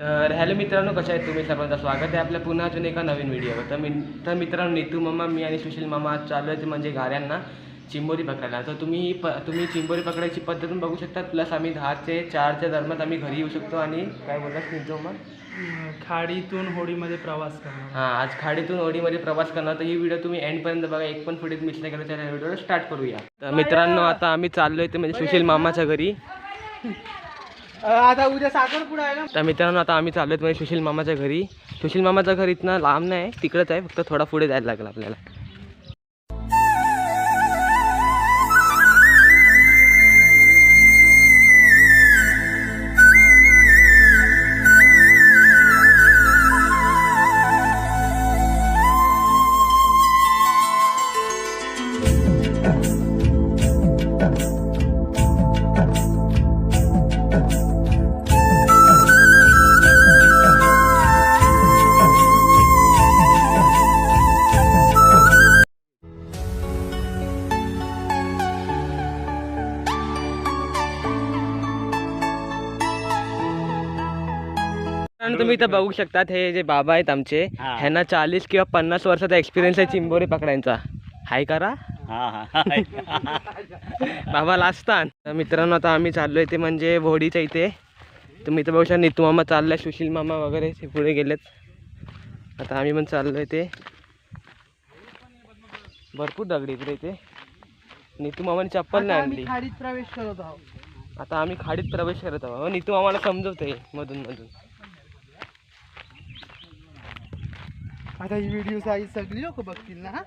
तर हॅलो मित्रांनो कशा आहेत तुम्ही? सर्वांचं स्वागत आहे आपल्या पुन्हा अजून एका नवीन व्हिडिओवर. तर मी तर मित्रांनो नीतू मामा मी आणि सुशील मामा आज चालू आहे म्हणजे घाऱ्यांना चिंबोरी पकडायला. तर तुम्ही प तुम्ही चिंबोरी पकडायची पद्धत पण बघू शकता. प्लस आम्ही दहा ते चारच्या दरम्यान आम्ही घरी येऊ शकतो आणि काय बोलतात नीतू मामा? अं, खाडीतून होडीमध्ये प्रवास करणार. हां आज खाडीतून ओढीमध्ये प्रवास करणार. तर ही व्हिडिओ तुम्ही एंडपर्यंत बघा. एक पण फुटेज मिस नाही केलं त्या व्हिडिओ स्टार्ट करूया. तर मित्रांनो आता आम्ही चाललो आहे ते म्हणजे सुशील मामाच्या घरी. आता उद्या साखरपुडा आहे ना? तर मित्रांनो आता आम्ही चाललोय म्हणजे सुशील मामाच्या घरी. सुशील मामाच्या घर इथनं लांब नाही तिकडंच आहे फक्त थोडा पुढे जायला लागेल आपल्याला. तुम्ही इथं बघू शकतात हे जे बाबा आहेत आमचे हा. ह्यांना चाळीस किंवा पन्नास वर्षाचा एक्सपिरियन्स आहे चिंबोरी पकडायचा. हाय करा. हा हा बाबा लाजतान तर मित्रांनो आता आम्ही चाललोय ते म्हणजे होडीच्या इथे. तुम्ही इथं बघू शकता नितू मामा चाललाय सुशील मामा वगैरे ते पुढे गेलेत. आता आम्ही पण चाललोय ते भरपूर दगडी इकडे इथे. नितू मामाने चप्पल नाही आणली. खाडीत प्रवेश करत आहोत. आता आम्ही खाडीत प्रवेश करत आहोत. हो, नितू मामाला समजवतोय मधून मधून. आता ही व्हिडिओ साई सगळी लोक बघतील ना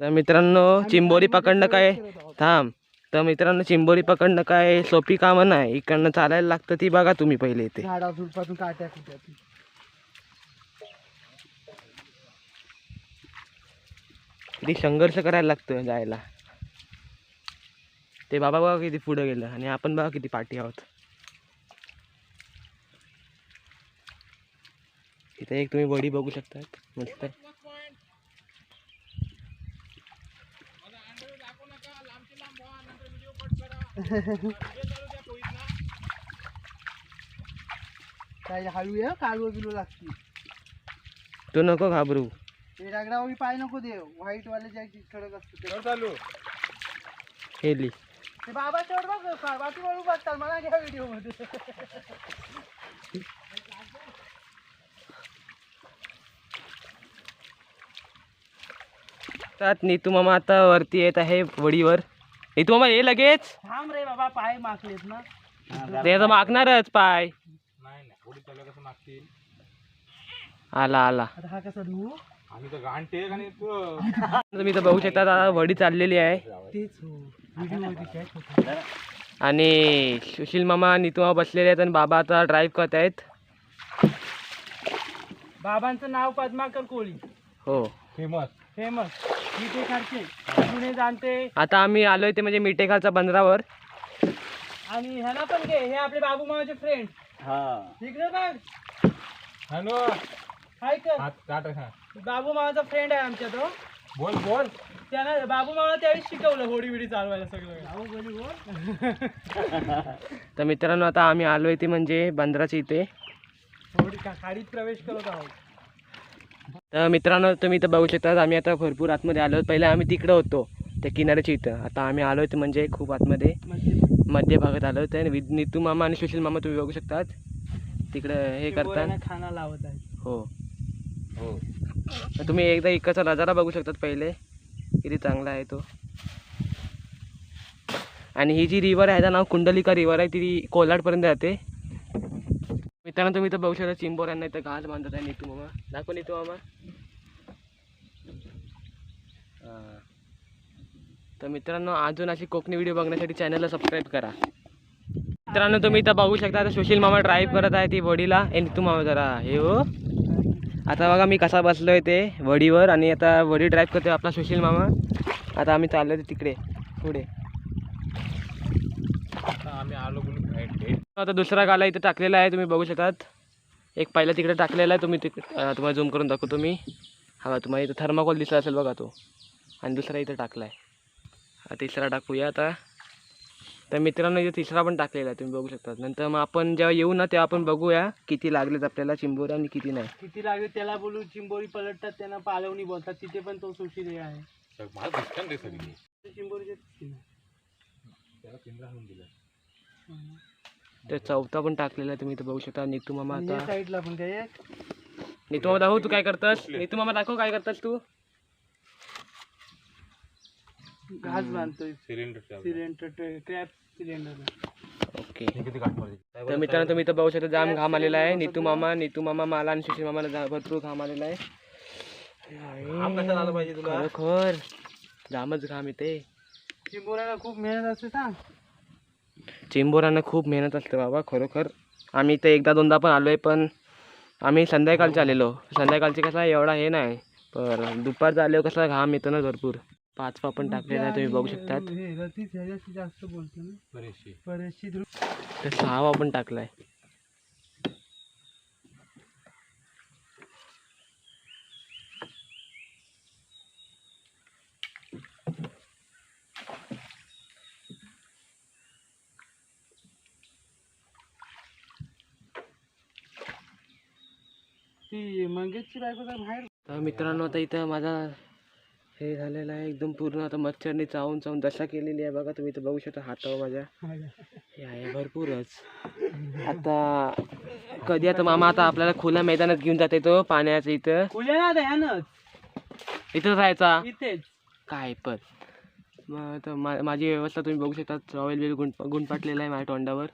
तर मित्रांनो चिंबोरी पकडणं काय? थांब. तर मित्रांनो चिंबोरी पकडणं काय सोपी कामं नाही. इकडनं चालायला लागतं ती बघा तुम्ही पहिले इथे. झाडा झुडपातून काट्या कुट्यातून किती संघर्ष करायला लागतो जायला. ते बाबा बघा किती पुढं गेलं आणि आपण बघा किती पाठी आहोत. इथे एक तुम्ही वडी बघू शकतात मस्त काय हळू ये कालवं बिलू लागतील. तू नको घाबरू. ते दगडावरी पाय नको देव. व्हाईट वाले जे कडक असतो ते. चालू. हेली ते बाबा चढ बघ बाकी वळू बघतात मला घ्या व्हिडिओमध्ये त्यात नीतू मामा आता वरती येत आहे वडीवर. नीतू मामा ये लगेच. थांब रे बाबा पाय माकलेत ना. ते आता मागणारच पाय. आला आला. आता हा कसा धुवू? तुम्ही इथं बघू शकता आता वडी चाललेली आहे. तेच हो व्हिडिओ होतं. आणि सुशील मामा नीतू मामा बसलेले आहेत आणि बाबा आता ड्राईव्ह करत आहेत. बाबांचं नाव पद्माकर कोळी. हो. फेमस फेमस जुने जाणते. आता आम्ही आलोय ते म्हणजे मिटेखालच्या बंदरावर. आणि ह्याला पण घे. हे आपले बाबू मामाचे फ्रेंड हा. इकडे बघ हॅलो. हाय कर? हात काट हा बाबू मामाचा फ्रेंड आहे आमच्या तो बोल बोल. त्यानं बाबू मामा त्यावेळेस शिकवलं होडी बिडी चालवायला सगळं. बोली बोल. तर मित्रांनो आता आम्ही आलोय ते म्हणजे बंदराच्या इथे. होडी का खाडीत प्रवेश करत आहोत. तर मित्रांनो तुम्ही इथं बघू शकता आम्ही आता भरपूर आतमध्ये आलो. पहिले आम्ही तिकडं होतो त्या किनाऱ्याच्या इथं. आता आम्ही आलोय ते म्हणजे खूप आतमध्ये. मध्य भागात आलो. होतो आणि विद- नीतू मामा आणि सुशील मामा तुम्ही बघू शकतात. तिकडं हे करतात. खाना लावत आहे हो. हो. तर तुम्ही एकदा इकडचा नजारा बघू शकतात पहिले. किती चांगला आहे तो. आणि ही जी रिवर आहे त्याचं नाव कुंडलिका रिवर आहे. ती कोल्हाडपर्यंत जाते. मित्रांनो तुम्ही इथं बघू शकता चिंबोऱ्यांना इथं घास बांधत आहे नीतू मामा. दाखव नीतू मामा. तर मित्रांनो अजून अशी कोकणी व्हिडिओ बघण्यासाठी चॅनलला सबस्क्राईब करा. मित्रांनो तुम्ही इथं बघू शकता आता सुशील मामा ड्राईव्ह करत आहे ती वडीला. ए नीतू मामा जरा हे हो. आता बघा मी कसा बसलो आहे ते वडीवर आणि आता वडी ड्राईव्ह करतो आपला सुशील मामा. आता आम्ही चाललो तिकडे पुढे. आम्ही आलो आता दुसरा गाला इथे टाकलेला आहे तुम्ही बघू शकतात. एक पहिला तिकडे टाकलेला आहे तुम्ही तिक तुम्हाला झूम करून दाखवतो मी. हा तुम्हाला इथं थर्माकोल दिसला असेल बघा तो. आणि दुसरा इथं टाकला आहे तिसरा टाकूया आता. तर मित्रांनो इथे तिसरा पण टाकलेला आहे तुम्ही बघू शकता नंतर मग आपण जेव्हा येऊ ना तेव्हा आपण बघूया किती लागलेत आपल्याला चिंबोऱ्या आणि किती नाही. किती लागले त्याला बोलू चिंबोरी पलटतात त्यांना पालवणी बोलतात. तिथे पण तो सुशील हे आहे सग- मला दिसतं ना ते सगळी ते चिंबोरीचे तिथे. त्याला पिंजरा आणून दिला तर चौथा पण टाकलेला आहे तुम्ही इथं बघू शकता. नितू मामा आता साईडला पण काय? नितू मामा दाखव तू काय करतस? नितू मामा दाखव काय करतस तू? घास बांधतोय. सिलेंडर सिलेंडर क्रॅप सिलेंडर ओके किती गाठ मारते तर मित्रांनो तुम्ही इथं बघू शकता जाम घाम आलेला आहे. नितू मामा नितू मामा मला आणि सुशील मामाला जा- भरपूर घाम आलेला आहे. आलं पाहिजे तुला? खरोखर जामच घाम येते चिंबोऱ्याला खूप मेहनत असते ना चिंबोरांना खूप मेहनत असते बाबा खरोखर. आम्ही इथे एकदा दोनदा पण आलो आहे पण आम्ही संध्याकाळचे आलेलो. संध्याकाळचे कसं आहे, एवढा हे नाही पण दुपारचं आल्यावर कसा घाम येतो ना भरपूर. पाचवा पण टाकलेला आहे तुम्ही बघू शकतात. हे तर सहावा पण टाकलाय. ती मंगेशची बायको तर बाहेर तर मित्रांनो आता इथं माझा हे झालेलं आहे एकदम पूर्ण आता मच्छरने चावून चावून दशा केलेली आहे. बघा तुम्ही इथं बघू शकता हातावर माझ्या. हे आहे भरपूरच. आता कधी आता मामा आता आपल्याला खुल्या मैदानात घेऊन जाते तो पाण्याचं इथं. खुल्या इथं राहायचा? इथेच. काय पण. मग आता मा माझी व्यवस्था तुम्ही बघू शकता. ट्रॉवेल बिल गुंड गुंडपाटलेला आहे माझ्या तोंडावर.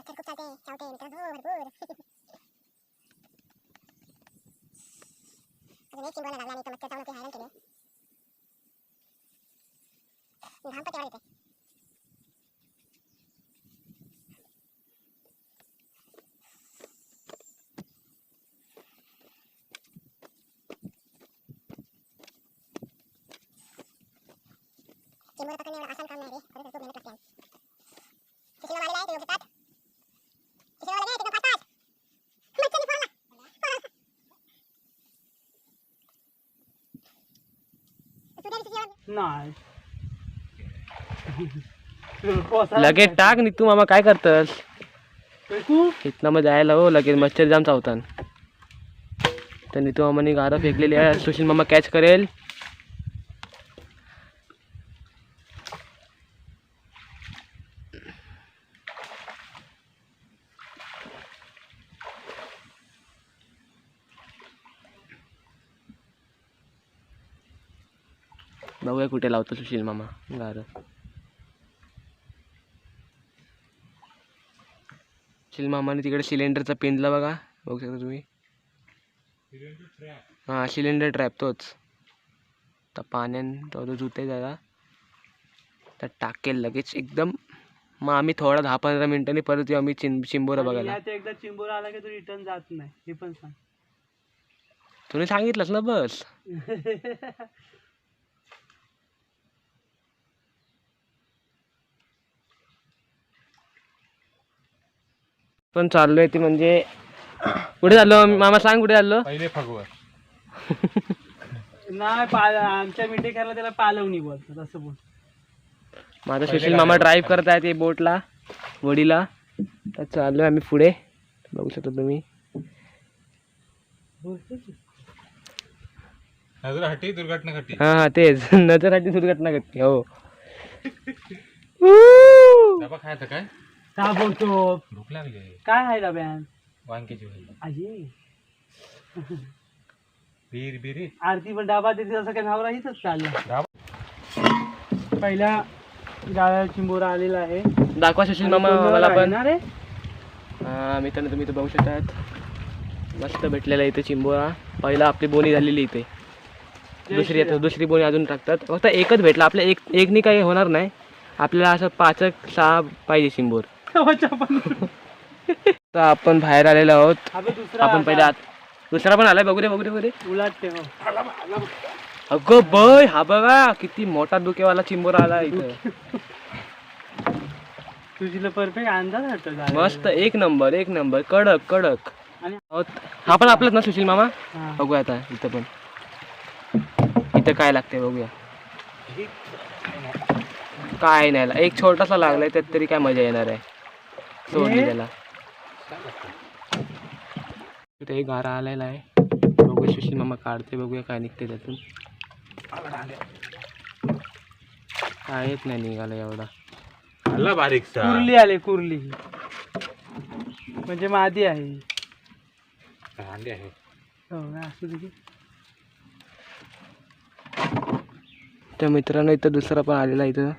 मच्छर खूप चालते चावते मित्रांनो भरपूर अजून एक चिंबोला लागला आणि तो मच्छर चावून ते हैराण केले घाम पण तेवढा येते चिंबोरा पकडणे एवढं आसान काम नाही रे खरंच खूप मेहनत लागते सुशीला आलेला आहे ते बघतात सुशीला आलेला आहे ते पाच पाच मच्छरने फोडला तुझ्या सुशीला नाही. पोसा- लगेच टाक नि तू मामा काय करतस? इथनं मग जायला हो लगेच मच्छर जाम चावतान. तर नितू मामाने गारं फेकलेली आहे. सुशील मामा कॅच करेल. बघूया कुठे लावतो सुशील मामा. गारं. सुशील मामाने तिकडे सिलेंडरचा पिंजला बघा. बघू शकता तुम्ही. हां सिलेंडर ट्रॅप तोच. तर पाण्यान तो तो जुते जरा. तर टाकेल लगेच एकदम. मग आम्ही थोडा दहा पंधरा मिनिटांनी परत येऊ. आम्ही चिं चिंबोरा बघायला. एकदा चिंबोरा आला की तो रिटर्न जात नाही. हे पण सांग. तुम्ही सांगितलंच ना बस. पण चाललोय ते म्हणजे कुठे चाललो? मामा सांग कुठे चाललो? पहिले फगवर नाही पाल आमच्या मिठेकरला त्याला पालवणी बोलतात असं बोल. माझा सुशील मामा ड्राईव्ह करत आहे ते बोटला वडीला. तर चाललोय आम्ही पुढे. बघू शकता तुम्ही. नजर हटी दुर्घटना घटी हा हा तेच. नजरसाठी दुर्घटना घडते हो. डबा खायचा काय? का बोलतो भूक लागली. काय आहे डब्यान वांग्याची भाजी. अजे बीर बिरी. आरती पण डाबा देते असं काय नाव राहीच चाललं. डाबा. पहिला गाळा चिंबोरा आलेला आहे. दाखवा सुशील मामा मला पण. आहे ना रे? हा मित्रांनो तुम्ही इथं बघू शकतात. मस्त भेटलेला इथे चिंबोरा. पहिला आपली बोनी झालेली इथे. दुसरी आता दुसरी बोनी अजून टाकतात. फक्त एकच भेटला. आपल्या एक एकनी काही होणार नाही. आपल्याला असं पाचक सहा पाहिजे चिंबोर. तर आपण बाहेर आलेलो आहोत. आपण. पहिले आत दुसरा पण आलाय बघू दे बघू दे बघू दे. उलट अगं बय हा बघा किती मोठा डोकेवाला चिंबोरा आला इथं. तुझीला परफेक्ट अंदाज वाटतो. मस्त एक नंबर एक नंबर. कडक कडक. आणि. हा पण आपलाच ना सुशील मामा. बघूया आता इथं पण. इथं काय लागते बघूया. काय नाही एक छोटासा लागलाय त्यात तरी काय मजा येणार आहे. सोडली त्याला. इथे एक गारा आलेला आहे. बघूया सुशील मामा काढते बघूया काय निघते त्यातून. काय येत नाही निघाला एवढा. आला बारीक कुर्ली आले कुर्ली. म्हणजे मादी आहे. आहे. हो ना असू दे की. त्या मित्रांनो इथं दुसरा पण आलेला आहे इथं.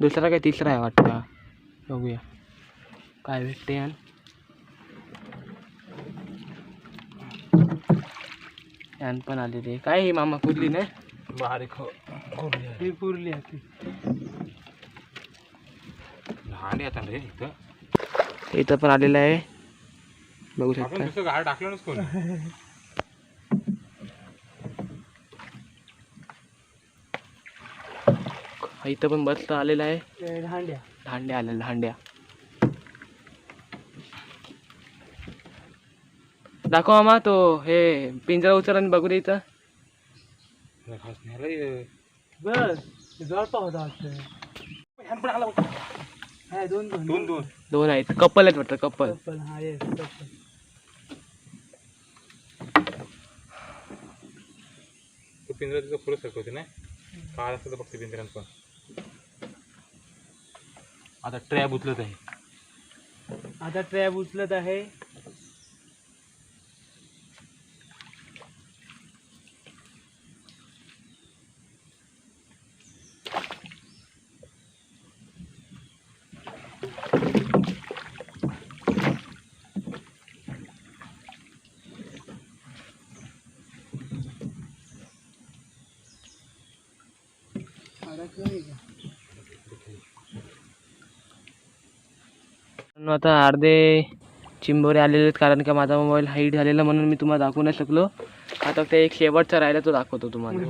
दुसरा काय तिसरा आहे वाटतं? हा. बघूया. काय भेटते यान यान पण आलेली आहे काय हे मामा कुर्ली नाही? बारीक हो कुर्ली आहे. कुर्ली आहे ती. लहान येतात रे इथं. इथं पण आलेलं आहे. बघू शकता. दुसरं गाड टाकलं नस कोण? इथं पण बसतं आलेलं आहे. ते हांड्या हांड्या आलेल्या दाखव मामा तो हे पिंजरा उचल आणि बघू दे इथं. खास नाही रे. बस जळपा होता वाटतं. हा, दोन दोन दोन दोन दोन आहेत. कपल आहेत वाटतं कपल. कप्पल हा येस कप्पल तो पिंजरा तिथं पुढे सरकवते ना काळ असतं तर बघते पिंजऱ्यात पण आता ट्रॅप उचलत आहे. आता ट्रॅप उचलत आहे. पण आता अर्धे चिंबोरे आलेले आहेत कारण का माझा मोबाईल हाईट झालेला म्हणून मी तुम्हाला दाखवू नाही शकलो. आता फक्त एक शेवटचा राहिला तो दाखवतो तुम्हाला.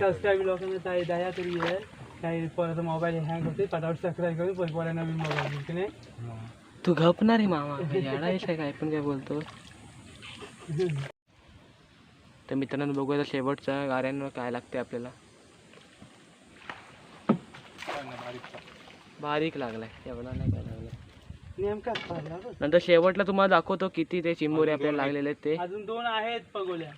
सबस्क्राईब लोकांना ताई दया तरी आहे. काही परत मोबाईल हँग होते पटापट सबस्क्राईब करून परत बोला नवीन मोबाईल घेऊन की नाही? तू घपणार आहे मामा याडा काय पण काय बोलतो. तर मित्रांनो बघूया शेवटचा गाड्यांवर काय लागते आपल्याला. बारीक लागलाय एवढा नाही काय लागलाय. नेमकाच पाहिला बघ. नंतर शेवटला तुम्हाला दाखवतो किती ते चिंबोरे आपल्याला लागलेले आहेत ते. अजून दोन आहेत पगोल्या.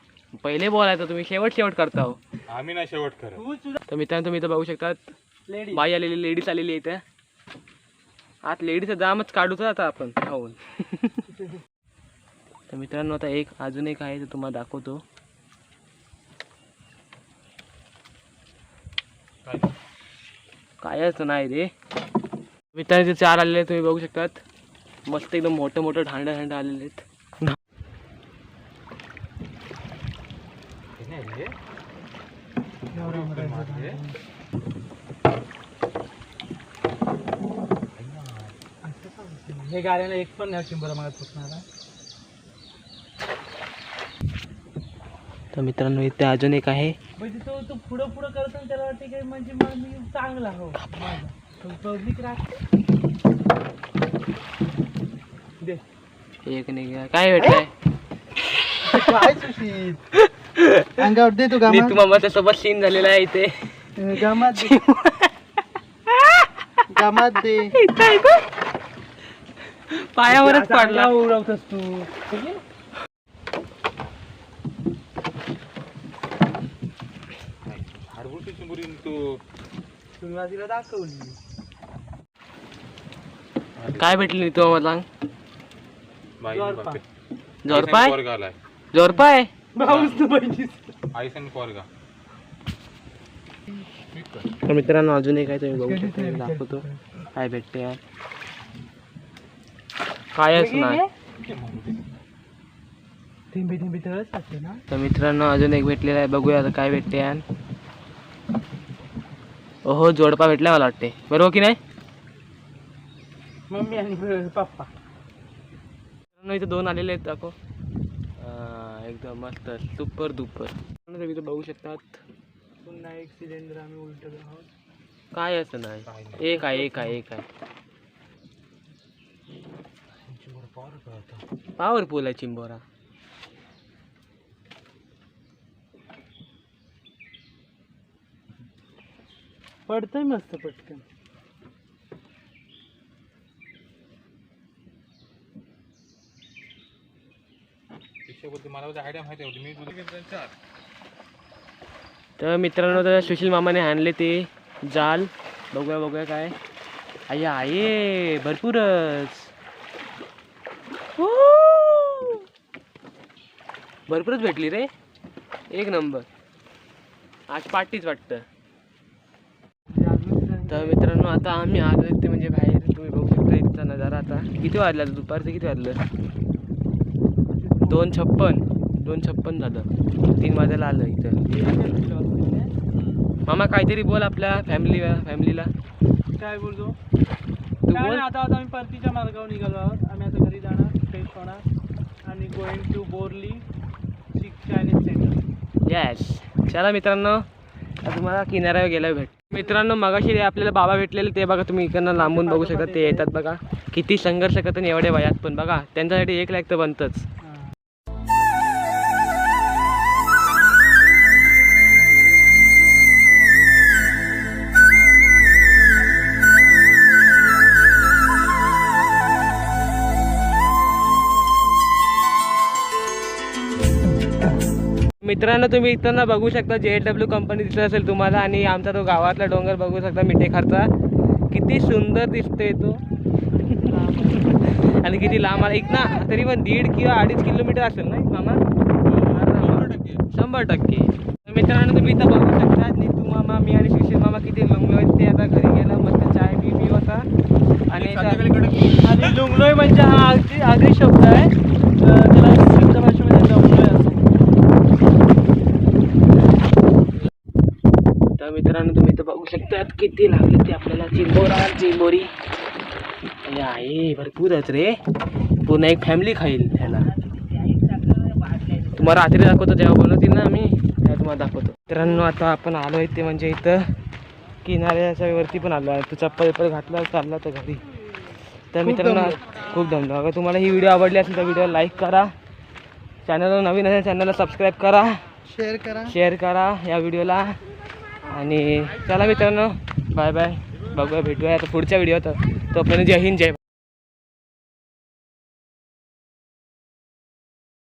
पहिले बोलायचं तुम्ही शेवट शेवट करता हो. आम्ही नाही शेवट करत. तू सुद्धा तर मित्रांनो तुम्ही इथं बघू शकतात लेडी बाई आलेली लेडीज आलेली आहे इथं. आत लेडीचं जामच काढूच आता आपण. खाऊन तर मित्रांनो आता एक अजून एक आहे ते तुम्हाला दाखवतो. कायच नाही रे. मित्रांनो ते चार आलेले तुम्ही बघू शकतात. मस्त एकदम मोठं मोठं ढांडा ढांडा आलेले आहेत. हे? हे गाड्याला एक पण नाही चिंबरा मागत फुटणार तर मित्रांनो इथे अजून एक आहे. म्हणजे तो तू पुढं पुढं करतो आणि त्याला वाटते की म्हणजे मग मी चांगला हो. माझा पब्लिक राख दे. एक नाही काय भेटलाय? काय सुशील अंगावर दे तू नीतू मामाच्या सोबत सीन झालेला आहे इथे. गामात दे. गामात दे. पायावरच पडला. उडवतोस तू. तू. सुरुवातीला दाखवली. काय भेटली मामा सांग बाई जोरपा. जोरपाय जोरपाय भाऊच तू पाहिजे आईसन पोरगा. तर मित्रांनो अजून एक आहे तुम्ही बघू शकता मी दाखवतो. काय भेटते यार. कायच नाही थिंबी थिंबी तरच असते ना? तर मित्रांनो अजून एक भेटलेला आहे. बघूया आता काय भेटते यार. ओहो जोडपा भेटला मला वाटते बरोबर की नाही? मम्मी आणि पप्पा. इथे दोन आलेले आहेत दाखव. एकदम मस्त सुपर दुपर. तुम्ही इथं बघू शकतात. पुन्हा एक सिलेंडर आम्ही उलट आहोत. काय असं नाही. एक आहे एक आहे एक आहे. पॉवरफुल आहे चिंबोरा. पडतंय मस्त पटकन. त्याच्याबद्दल मला आयडिया माहिती होती म्हणजे मी तर मित्रांनो तर सुशील मामाने आणले ते जाल. बघूया बघूया काय. आई आहे भरपूरच. हो! भरपूरच भेटली रे. एक नंबर. आज पार्टीच वाटतं. तर मित्रांनो आता आम्ही आलो ते म्हणजे बाहेर. तुम्ही बघू शकता इथचा नजारा आता. किती वाजला दुपारचं किती वाजलं? दोन छप्पन. दोन छप्पन झालं. तीन वाजायला आलं इथं. मामा काहीतरी बोल आपल्या फॅमिली फॅमिलीला काय बोलतो? तू बोल. आता आता आम्ही परतीच्या मार्गावर निघालो आहोत. आम्ही आता घरी जाणार फ्रेश होणार. आणि going to Borli Chinese centre. Yes चला मित्रांनो तुम्हाला किनाऱ्यावर गेल्यावर भेट मित्रांनो मगाशी आपल्याला बाबा भेटलेले ते बघा तुम्ही इकडनं लांबून बघू शकता ते येतात बघा. किती संघर्ष करतात एवढ्या वयात पण बघा त्यांच्यासाठी एक लाख तर बनतंच. मित्रांनो तुम्ही इथं बघू शकता जे डब्ल्यू कंपनी दिसत असेल तुम्हाला आणि आमचा तो गावातला डोंगर बघू शकता मिठेखारचा किती सुंदर दिसतोय तो. आणि किती लांब आला ना तरी पण दीड किंवा अडीच किलोमीटर असेल ना मामा? शंभर टक्के. तर मित्रांनो तुम्ही इथं बघू शकता नीतू मामा मी आणि सुशील मामा किती लुंगलोय ते आता घरी गेलं मस्त चाय बी पिऊ आता आणि लुंगलोय म्हणजे हा अगदी आगरी शब्द आहे अं, त्याला सिद्ध भाषेमध्ये लवलोय असं तर मित्रांनो तुम्ही इथं बघू शकता किती लागले ते आपल्याला चिंबोरा चिंबोरी. आहे भरपूरच रे. पुन्हा एक फॅमिली खाईल ह्याला. तुम्हाला रात्री दाखवतो जेव्हा बनवतील ना आम्ही तेव्हा तुम्हाला दाखवतो. मित्रांनो आता आपण आलो आहे ते म्हणजे इथं. किनाऱ्याच्या वरती पण आलो आहे. तू चप्पल चप्पल घातला चालला तर घरी. तर मित्रांनो खूप दमलो. अगर तुम्हाला ही व्हिडिओ आवडली असेल तर व्हिडिओ लाईक करा. चॅनलला नवीन असेल चॅनलला सबस्क्राईब करा. शेअर करा. शेअर करा या व्हिडिओला आणि चला मित्रांनो बाय बाय. बघूया भेटूया आता पुढच्या व्हिडिओत तोपर्यंत जय हिंद जय